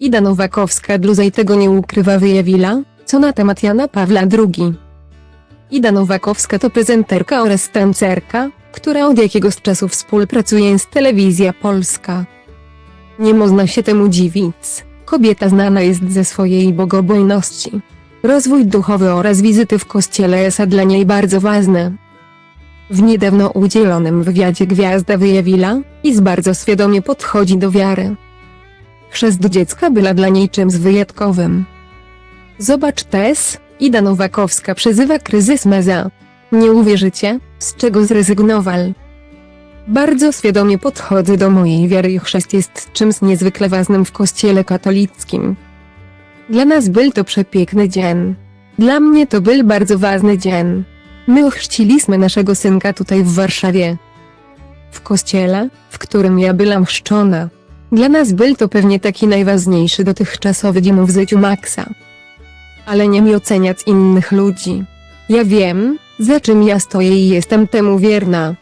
Ida Nowakowska dluzej tego nie ukrywa wyjawiła, co na temat Jana Pawła II. Ida Nowakowska to prezenterka oraz tancerka, która od jakiegoś czasu współpracuje z Telewizja Polska. Nie można się temu dziwić. Kobieta znana jest ze swojej bogobojności. Rozwój duchowy oraz wizyty w kościele są dla niej bardzo ważne. W niedawno udzielonym wywiadzie gwiazda wyjawiła, iż bardzo świadomie podchodzi do wiary. Chrzest dziecka była dla niej czymś wyjątkowym. Zobacz też, Ida Nowakowska przezywa kryzys meza. Nie uwierzycie, z czego zrezygnował. Bardzo świadomie podchodzę do mojej wiary i chrzest jest czymś niezwykle ważnym w kościele katolickim. Dla nas był to przepiękny dzień. Dla mnie to był bardzo ważny dzień. My ochrzciliśmy naszego synka tutaj w Warszawie. W kościele, w którym ja byłam chrzczona. Dla nas był to pewnie taki najważniejszy dotychczasowy dzień w życiu Maxa. Ale nie mi oceniać innych ludzi. Ja wiem, za czym ja stoję i jestem temu wierna.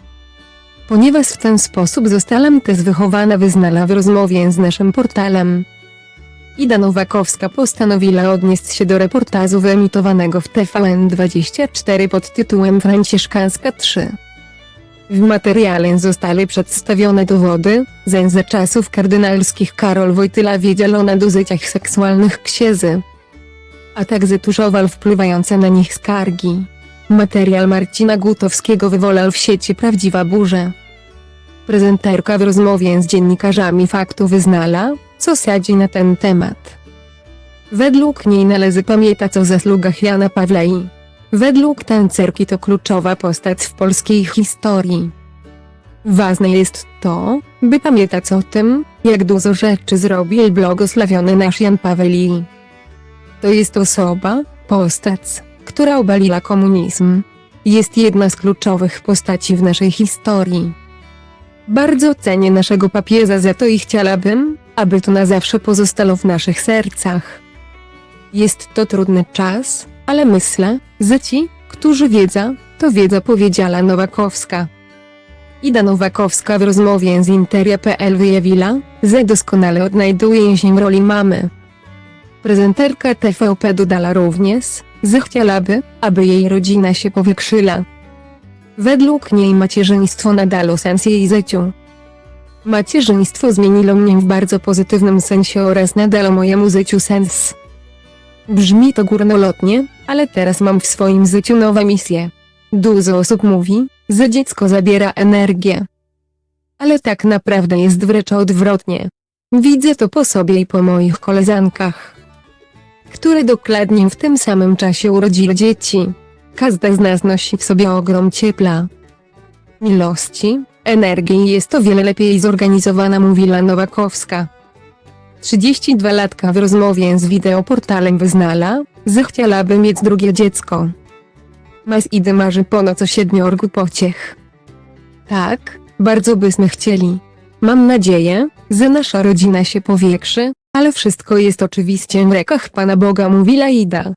Ponieważ w ten sposób zostałam też wychowana wyznala w rozmowie z naszym portalem. Ida Nowakowska postanowiła odnieść się do reportażu wyemitowanego w TVN24 pod tytułem Franciszkanska 3. W materiale zostały przedstawione dowody, że za czasów kardynalskich Karol Wojtyla wiedział o nadużyciach seksualnych księży, a także tużowal wpływające na nich skargi. Materiał Marcina Gutowskiego wywołał w sieci prawdziwa burza. Prezenterka w rozmowie z dziennikarzami faktu wyznala, co sadzi na ten temat. Według niej należy pamiętać o zasługach Jana Pawła i według tancerki to kluczowa postać w polskiej historii. Ważne jest to, by pamiętać o tym, jak dużo rzeczy zrobił błogosławiony nasz Jan Paweł I. To jest osoba, postać, która obaliła komunizm. Jest jedna z kluczowych postaci w naszej historii. Bardzo cenię naszego papieża za to i chciałabym, aby to na zawsze pozostało w naszych sercach. Jest to trudny czas, ale myślę, że ci, którzy wiedza, to wiedza powiedziała Nowakowska. Ida Nowakowska w rozmowie z Interia.pl wyjawiła, że doskonale odnajduje się w roli mamy. Prezenterka TVP dodała również, że chciałaby, aby jej rodzina się powiększyła. Według niej macierzyństwo nadalo sens jej życiu. Macierzyństwo zmieniło mnie w bardzo pozytywnym sensie oraz nadalo mojemu życiu sens. Brzmi to górnolotnie, ale teraz mam w swoim życiu nowe misje. Dużo osób mówi, że dziecko zabiera energię. Ale tak naprawdę jest wręcz odwrotnie. Widzę to po sobie i po moich koleżankach, które dokładnie w tym samym czasie urodziły dzieci. Każda z nas nosi w sobie ogrom ciepla, miłości, energii jest o wiele lepiej zorganizowana mówiła Nowakowska. 32 latka w rozmowie z wideoportalem wyznala, że chciałaby mieć drugie dziecko. Mas idy marzy ponad o siedmiorgu pociech. Tak, bardzo byśmy chcieli. Mam nadzieję, że nasza rodzina się powiększy, ale wszystko jest oczywiście w rękach Pana Boga mówiła Ida.